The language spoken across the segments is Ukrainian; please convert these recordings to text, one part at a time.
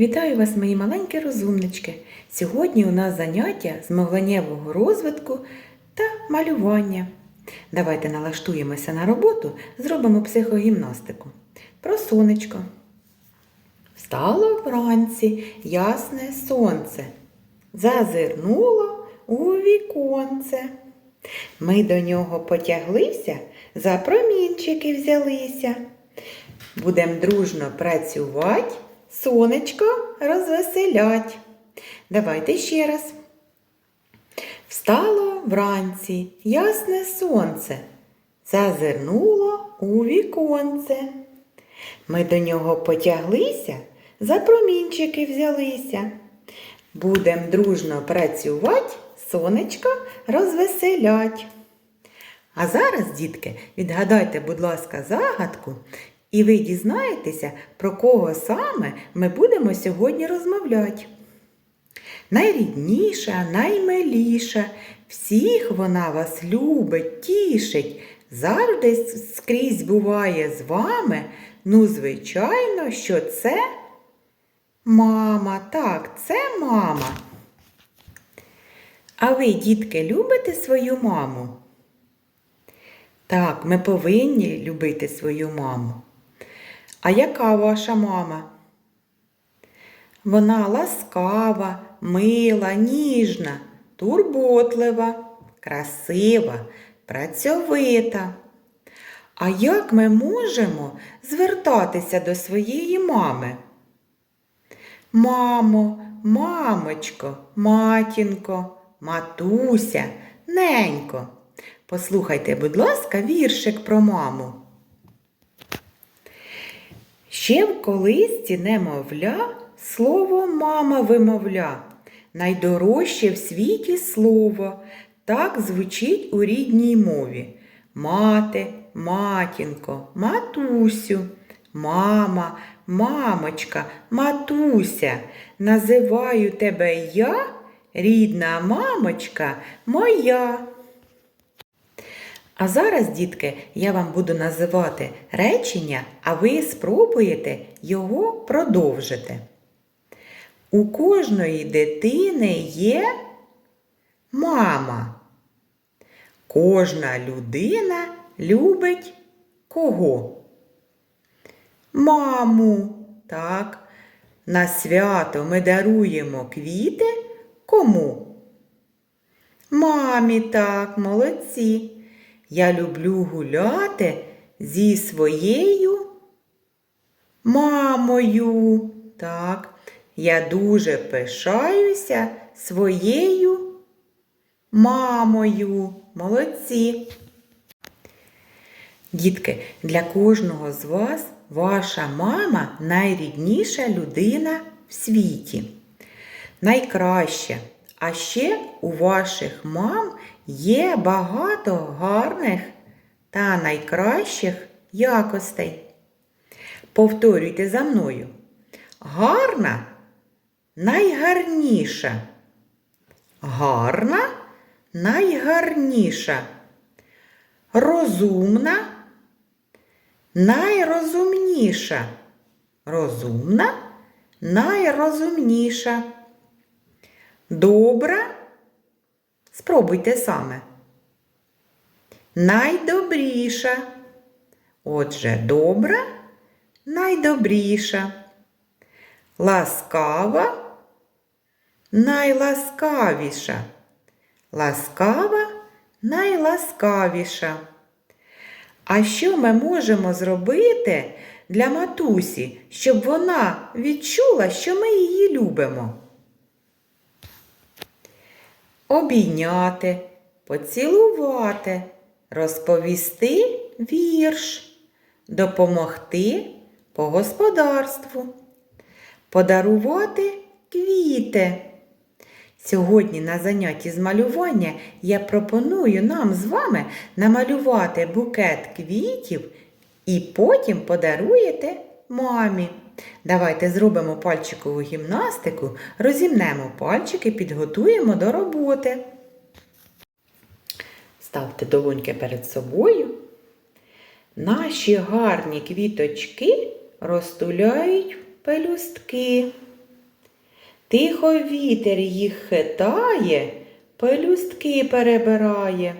Вітаю вас, мої маленькі розумнички! Сьогодні у нас заняття з мовленнєвого розвитку та малювання. Давайте налаштуємося на роботу, зробимо психогімнастику. Про сонечко. Встало вранці ясне сонце, зазирнуло у віконце. Ми до нього потяглися, за промінчики взялися. Будем дружно працювати, сонечко розвеселять. Давайте ще раз. Встало вранці ясне сонце, зазирнуло у віконце. Ми до нього потяглися, за промінчики взялися. Будем дружно працювати, сонечко розвеселять. А зараз, дітки, відгадайте, будь ласка, загадку, і ви дізнаєтеся, про кого саме ми будемо сьогодні розмовляти. Найрідніша, наймиліша, всіх вона вас любить, тішить, завжди скрізь буває з вами. Ну, звичайно, що це мама. Так, це мама. А ви, дітки, любите свою маму? Так, ми повинні любити свою маму. А яка ваша мама? Вона ласкава, мила, ніжна, турботлива, красива, працьовита. А як ми можемо звертатися до своєї мами? Мамо, мамочко, матінко, матуся, ненько. Послухайте, будь ласка, віршик про маму. Ще в колисці немовля слово мама вимовля. Найдорожче в світі слово, так звучить у рідній мові. Мати, матінко, матусю, мама, мамочка, матуся. Називаю тебе я, рідна мамочка моя. А зараз, дітки, я вам буду називати речення, а ви спробуєте його продовжити. У кожної дитини є мама. Кожна людина любить кого? Маму. Так. На свято ми даруємо квіти кому? Мамі так, молодці. Я люблю гуляти зі своєю мамою. Так, я дуже пишаюся своєю мамою. Молодці. Дітки, для кожного з вас ваша мама найрідніша людина в світі. Найкраща. А ще у ваших мам є багато гарних та найкращих якостей. Повторюйте за мною. Гарна найгарніша. Гарна найгарніша. Розумна найрозумніша. Розумна найрозумніша. Добра. Спробуйте саме. Найдобріша. Отже, добра, найдобріша. Ласкава, найласкавіша. Ласкава, найласкавіша. А що ми можемо зробити для матусі, щоб вона відчула, що ми її любимо? Обійняти, поцілувати, розповісти вірш, допомогти по господарству, подарувати квіти. Сьогодні на занятті з малювання я пропоную нам з вами намалювати букет квітів і потім подаруєте мамі. Давайте зробимо пальчикову гімнастику, розімнемо пальчики, підготуємо до роботи. Ставте долоньки перед собою. Наші гарні квіточки розтуляють пелюстки. Тихо вітер їх хитає, пелюстки перебирає.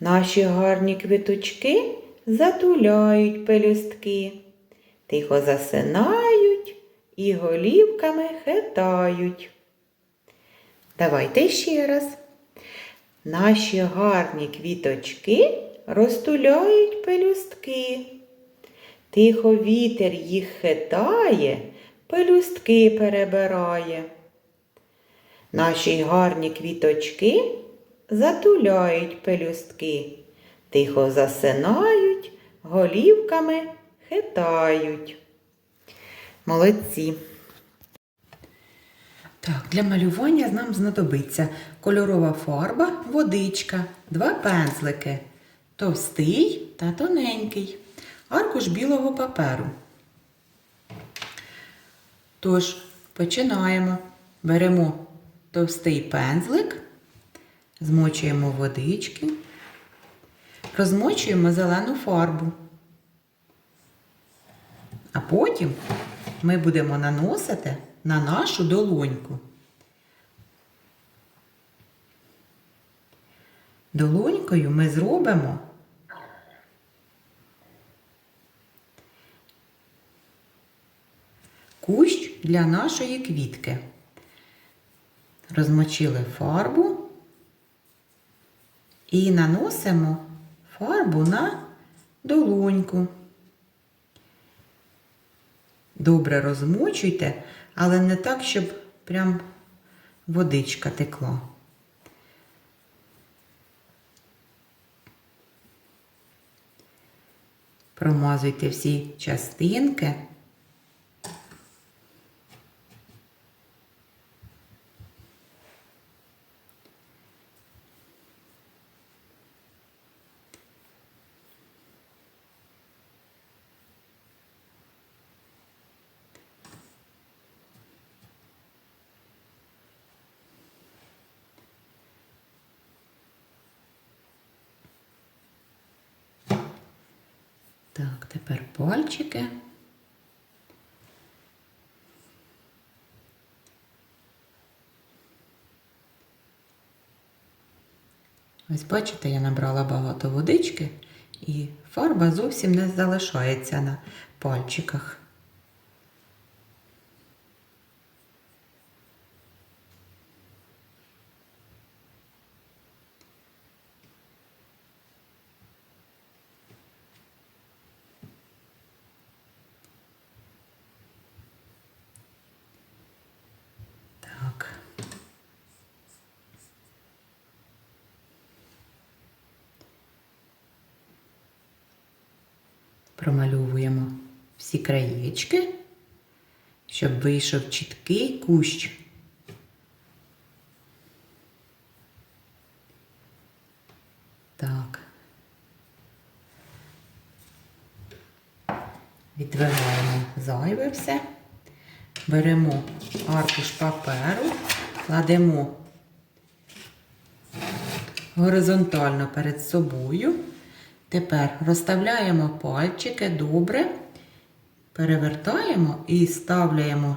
Наші гарні квіточки затуляють пелюстки, тихо засинають і голівками хитають. Давайте ще раз. Наші гарні квіточки розтуляють пелюстки. Тихо вітер їх хитає, пелюстки перебирає. Наші гарні квіточки затуляють пелюстки, тихо засинають, голівками хитають. Молодці. Так, для малювання нам знадобиться кольорова фарба, водичка, два пензлики, товстий та тоненький, аркуш білого паперу. Тож, починаємо. Беремо товстий пензлик, змочуємо водички, розмочуємо зелену фарбу. А потім ми будемо наносити на нашу долоньку. Долонькою ми зробимо кущ для нашої квітки. Розмочили фарбу і наносимо фарбу на долоньку. Добре розмочуйте, але не так, щоб прям водичка текла. Промазуйте всі частинки. Так, тепер пальчики. Ось бачите, я набрала багато водички, і фарба зовсім не залишається на пальчиках. Так. Промальовуємо всі краєчки, щоб вийшов чіткий кущ. Так. Відвигаємо зайве все. Беремо аркуш паперу, кладемо горизонтально перед собою. Тепер розставляємо пальчики добре, перевертаємо і ставляємо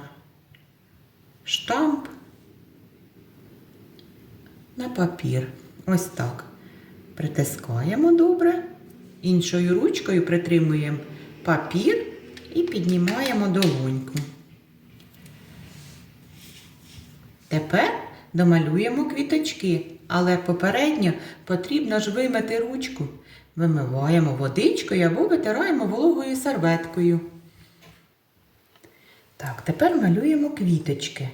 штамп на папір. Ось так. Притискаємо добре, іншою ручкою притримуємо папір і піднімаємо долоньку. Тепер домалюємо квіточки, але попередньо потрібно ж вимити ручку. Вимиваємо водичкою або витираємо вологою серветкою. Так, тепер малюємо квіточки.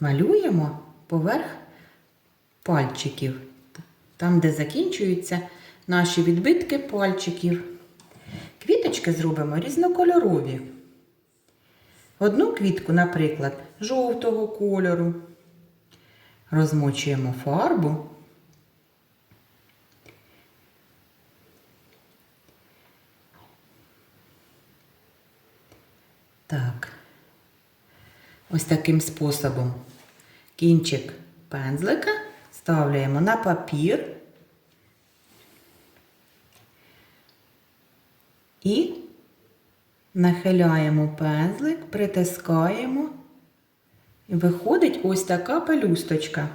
Малюємо поверх пальчиків, там, де закінчуються наші відбитки пальчиків. Квіточки зробимо різнокольорові. Одну квітку, наприклад, жовтого кольору. Розмочуємо фарбу. Так. Ось таким способом. Кінчик пензлика ставляємо на папір. І нахиляємо пензлик, притискаємо. І виходить ось така пелюсточка.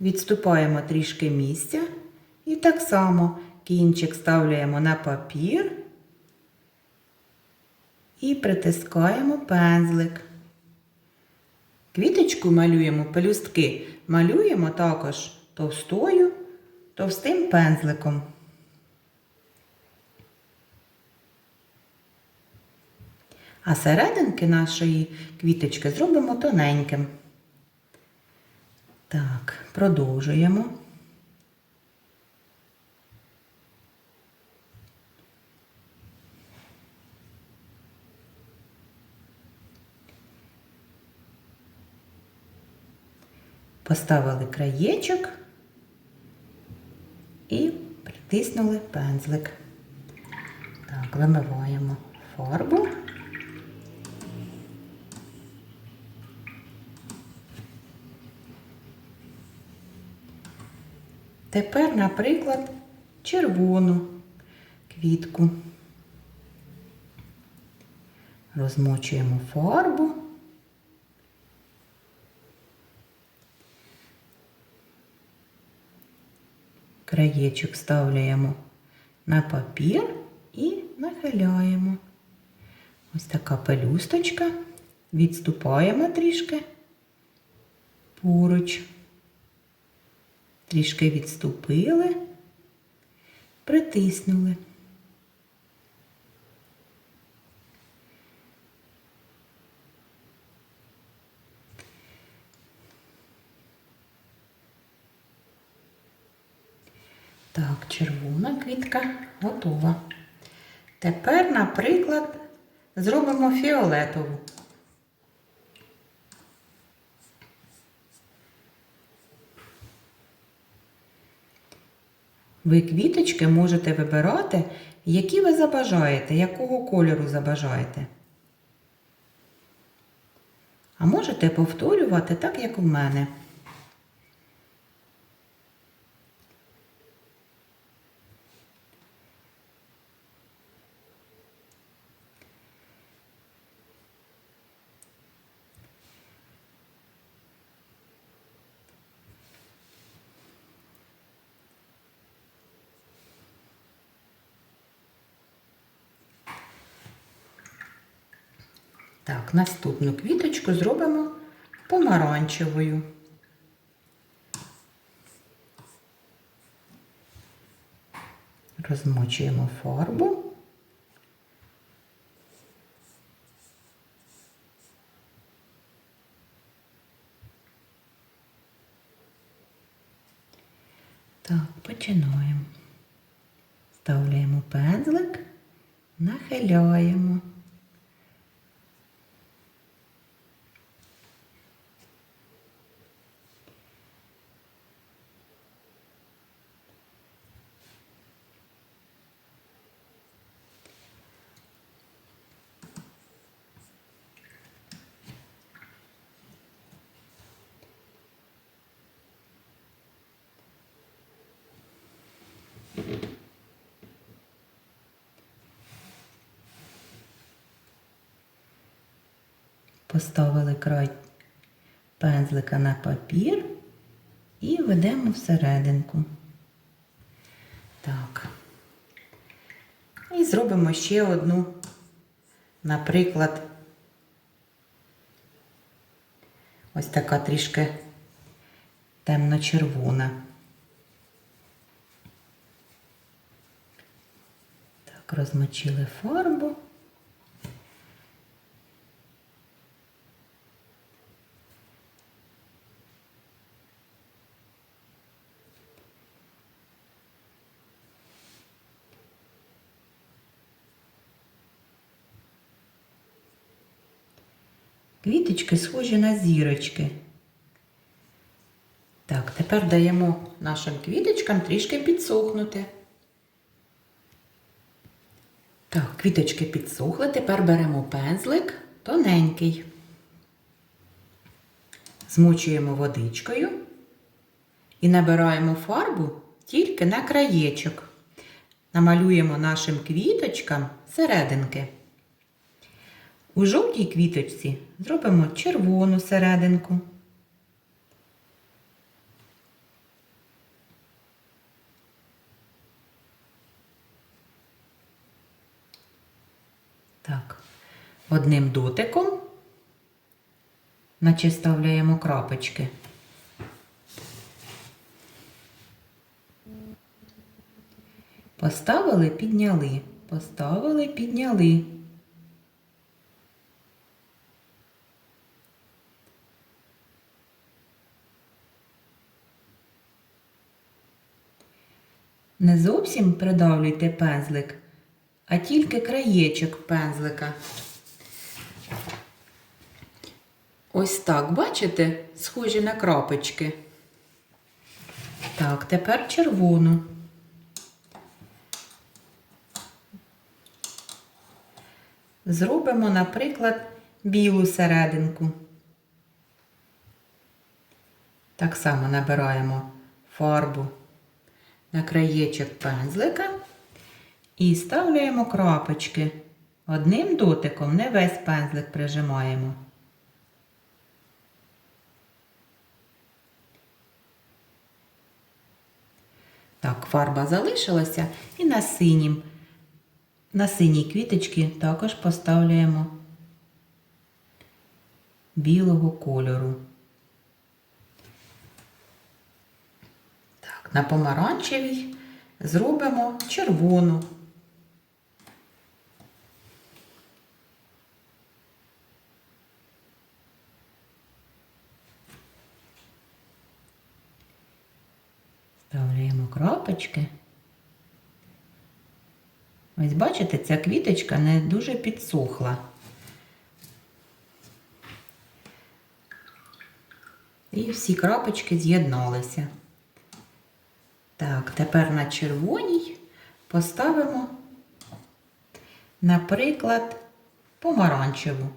Відступаємо трішки місця. І так само кінчик ставляємо на папір і притискаємо пензлик. Квіточку малюємо, пелюстки малюємо також товстою, товстим пензликом. А серединки нашої квіточки зробимо тоненьким. Так, продовжуємо. Поставили краєчок і притиснули пензлик. Так, вимиваємо фарбу. Тепер, наприклад, червону квітку. Розмочуємо фарбу. Краєчок вставляємо на папір і нахиляємо. Ось така пелюсточка. Відступаємо трішки поруч. Трішки відступили, притиснули. Так, червона квітка готова. Тепер, наприклад, зробимо фіолетову. Ви квіточки можете вибирати, які ви забажаєте, якого кольору забажаєте. А можете повторювати так, як у мене. Так, наступну квіточку зробимо помаранчевою. Розмочуємо фарбу. Так, починаємо. Ставляємо пензлик, нахиляємо. Поставили край пензлика на папір і ведемо всерединку. Так. І зробимо ще одну, наприклад, ось така трішки темно-червона. Так, розмочили фарбу. Квіточки схожі на зірочки. Так, тепер даємо нашим квіточкам трішки підсохнути. Так, квіточки підсохли, тепер беремо пензлик тоненький. Змочуємо водичкою і набираємо фарбу тільки на краєчок. Намалюємо нашим квіточкам серединки. У жовтій квіточці зробимо червону серединку. Так, одним дотиком, наче ставляємо крапочки. Поставили, підняли, поставили, підняли. Не зовсім придавлюйте пензлик, а тільки краєчок пензлика. Ось так, бачите, схожі на крапочки. Так, тепер червону. Зробимо, наприклад, білу серединку. Так само набираємо фарбу на краєчок пензлика і ставляємо крапочки. Одним дотиком не весь пензлик прижимаємо. Так, фарба залишилася і на синім. На синій квіточці також поставляємо білого кольору. На помаранчевій зробимо червону. Ставляємо крапочки. Ось бачите, ця квіточка не дуже підсохла. І всі крапочки з'єдналися. Так, тепер на червоній поставимо, наприклад, помаранчеву.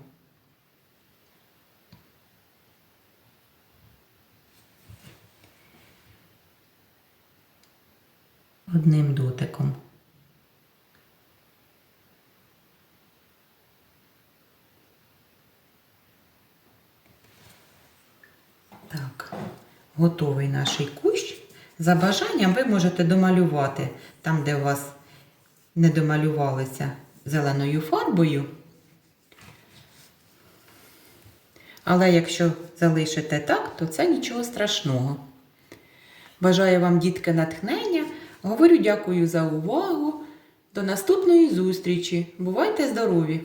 Одним дотиком. Так, готовий наш кущ. За бажанням ви можете домалювати там, де у вас не домалювалися зеленою фарбою. Але якщо залишите так, то це нічого страшного. Бажаю вам, дітки, натхнення. Говорю дякую за увагу. До наступної зустрічі. Бувайте здорові!